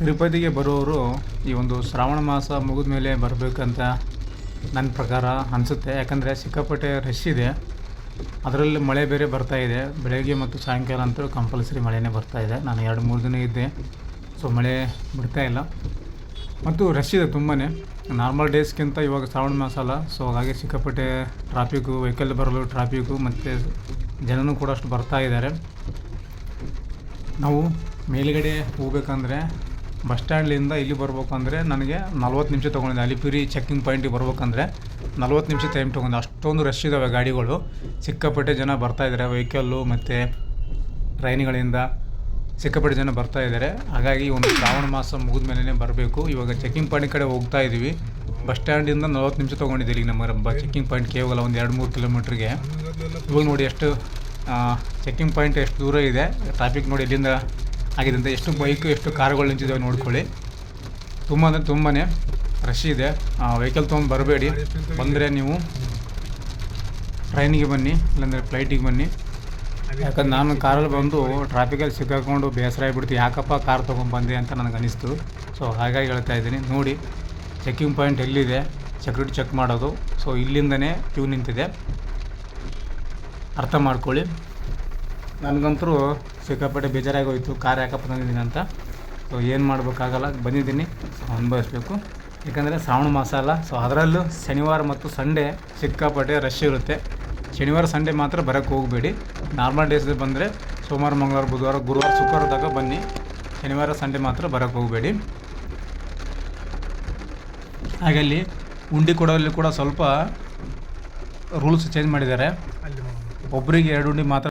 ತಿರುಪತಿಗೆ ಬರೋರು ಈ ಒಂದು ಶ್ರಾವಣ ಮಾಸ ಮುಗಿದ ಮೇಲೆ ಬರಬೇಕಂತ ನನ್ನ ಪ್ರಕಾರ ಅನಿಸುತ್ತೆ. ಯಾಕಂದರೆ ಸಿಕ್ಕಾಪಟ್ಟೆ ರಶ್ ಇದೆ. ಅದರಲ್ಲಿ ಮಳೆ ಬೇರೆ ಬರ್ತಾ ಇದೆ. ಬೆಳಗ್ಗೆ ಮತ್ತು ಸಾಯಂಕಾಲ ಅಂತೂ ಕಂಪಲ್ಸರಿ ಮಳೆನೇ ಬರ್ತಾ ಇದೆ. ನಾನು ಎರಡು, ಮೂರು ದಿನ ಇದ್ದೆ. ಸೊ ಮಳೆ ಬಿಡ್ತಾ ಇಲ್ಲ. ಮತ್ತು ರಶ್ ಇದೆ ತುಂಬಾ ನಾರ್ಮಲ್ ಡೇಸ್ಗಿಂತ ಇವಾಗ ಶ್ರಾವಣ ಮಾಸ ಅಲ್ಲ. ಸೊ ಹಾಗಾಗಿ ಸಿಕ್ಕಾಪಟ್ಟೆ ಟ್ರಾಫಿಕ್ಕು ವೆಹಿಕಲ್ ಬರಲು ಟ್ರಾಫಿಕ್ಕು ಮತ್ತು ಜನನೂ ಕೂಡ ಅಷ್ಟು ಬರ್ತಾ ಇದ್ದಾರೆ. ನಾವು ಮೇಲುಗಡೆ ಹೋಗ್ಬೇಕಂದ್ರೆ ಬಸ್ ಸ್ಟ್ಯಾಂಡ್ಲಿಂದ ಇಲ್ಲಿ ಬರ್ಬೇಕಂದ್ರೆ ನನಗೆ ನಲ್ವತ್ತು ನಿಮಿಷ ತೊಗೊಂಡಿದ್ದೆ. ಅಲಿಪುರಿ ಚೆಕ್ಕಿಂಗ್ ಪಾಯಿಂಟಿಗೆ ಬರ್ಬೇಕಂದ್ರೆ ನಲ್ವತ್ತು ನಿಮಿಷ ಟೈಮ್ ತೊಗೊಂಡೆ ಅಷ್ಟೊಂದು ರಶ್ ಇದ್ದಾವೆ ಗಾಡಿಗಳು. ಸಿಕ್ಕಾಪಟ್ಟೆ ಜನ ಬರ್ತಾ ಇದ್ದಾರೆ. ವೆಹಿಕಲ್ಲು ಮತ್ತು ಟ್ರೈನ್ಗಳಿಂದ ಸಿಕ್ಕಾಪಟ್ಟೆ ಜನ ಬರ್ತಾ ಇದ್ದಾರೆ. ಹಾಗಾಗಿ ಒಂದು ಶ್ರಾವಣ ಮಾಸ ಮುಗಿದ ಮೇಲೇ ಬರಬೇಕು. ಇವಾಗ ಚೆಕ್ಕಿಂಗ್ ಪಾಯಿಂಟ್ ಕಡೆ ಹೋಗ್ತಾ ಇದ್ದೀವಿ. ಬಸ್ ಸ್ಟ್ಯಾಂಡಿಂದ ನಲ್ವತ್ತು ನಿಮಿಷ ತೊಗೊಂಡಿದ್ದೀವಿ ಈಗ ನಮ್ಮ ಚೆಕ್ಕಿಂಗ್ ಪಾಯಿಂಟ್ ಕೇವಲ ಒಂದು ಎರಡು ಮೂರು ಕಿಲೋಮೀಟ್ರಿಗೆ. ಇವಾಗ ನೋಡಿ ಎಷ್ಟು ಚೆಕ್ಕಿಂಗ್ ಪಾಯಿಂಟ್ ಎಷ್ಟು ದೂರ ಇದೆ. ಟ್ರಾಫಿಕ್ ನೋಡಿ ಎಲ್ಲಿಂದ ಆಗಿದೆ ಎಷ್ಟು ಬೈಕು, ಎಷ್ಟು ಕಾರುಗಳು ನಿಂತಿದ್ದಾವೆ ನೋಡ್ಕೊಳ್ಳಿ. ತುಂಬ ಅಂದರೆ ತುಂಬಾ ರಶ್ ಇದೆ. ವೆಹಿಕಲ್ ತೊಗೊಂಡು ಬರಬೇಡಿ. ಬಂದರೆ ನೀವು ಟ್ರೈನಿಗೆ ಬನ್ನಿ, ಇಲ್ಲಾಂದರೆ ಫ್ಲೈಟಿಗೆ ಬನ್ನಿ. ಯಾಕಂದ್ರೆ ನಾನು ಕಾರಲ್ಲಿ ಬಂದು ಟ್ರಾಫಿಕಲ್ಲಿ ಸಿಕ್ಕಾಕೊಂಡು ಬೇಸರ ಆಗಿಬಿಡ್ತು. ಯಾಕಪ್ಪ ಕಾರ್ ತೊಗೊಂಡ್ಬಂದೆ ಅಂತ ನನಗೆ ಅನಿಸ್ತು. ಸೊ ಹಾಗಾಗಿ ಹೇಳ್ತಾ ಇದ್ದೀನಿ. ನೋಡಿ ಚೆಕ್ಕಿಂಗ್ ಪಾಯಿಂಟ್ ಎಲ್ಲಿದೆ? ಸೆಕ್ಯೂರಿಟಿ ಚೆಕ್ ಮಾಡೋದು. ಸೊ ಇಲ್ಲಿಂದನೇ ಕ್ಯೂ ನಿಂತಿದೆ. ಅರ್ಥ ಮಾಡ್ಕೊಳ್ಳಿ. ನನಗಂತರೂ ಸಿಕ್ಕಾಪಟ್ಟೆ ಬೇಜಾರಾಗಿ ಹೋಯ್ತು ಕಾರ್ ಯಾಕಪ್ಪ ತಂದಿದ್ದೀನಿ ಅಂತ. ಸೊ ಏನು ಮಾಡಬೇಕಾಗಲ್ಲ ಬಂದಿದ್ದೀನಿ. ಸೊ ಅನುಭವಿಸ್ಬೇಕು. ಯಾಕಂದರೆ ಶ್ರಾವಣ ಮಾಸ ಅಲ್ಲ ಸೊ ಅದರಲ್ಲೂ ಶನಿವಾರ ಮತ್ತು ಸಂಡೇ ಸಿಕ್ಕಾಪಟ್ಟೆ ರಶ್ ಇರುತ್ತೆ. ಶನಿವಾರ ಸಂಡೇ ಮಾತ್ರ ಬರೋಕ್ಕೆ ಹೋಗಬೇಡಿ. ನಾರ್ಮಲ್ ಡೇಸ್ ಬಂದರೆ ಸೋಮವಾರ ಮಂಗಳವಾರ ಬುಧವಾರ ಗುರುವಾರ ಶುಕ್ರವಾರದಾಗ ಬನ್ನಿ. ಶನಿವಾರ ಸಂಡೇ ಮಾತ್ರ ಬರೋಕ್ಕೆ ಹೋಗಬೇಡಿ. ಹಾಗಲ್ಲಿ ಉಂಡಿ ಕೊಡೋಲ್ಲಿ ಕೂಡ ಸ್ವಲ್ಪ ರೂಲ್ಸ್ ಚೇಂಜ್ ಮಾಡಿದ್ದಾರೆ. ಒಬ್ಬರಿಗೆ ಎರಡು ಉಂಡಿ ಮಾತ್ರ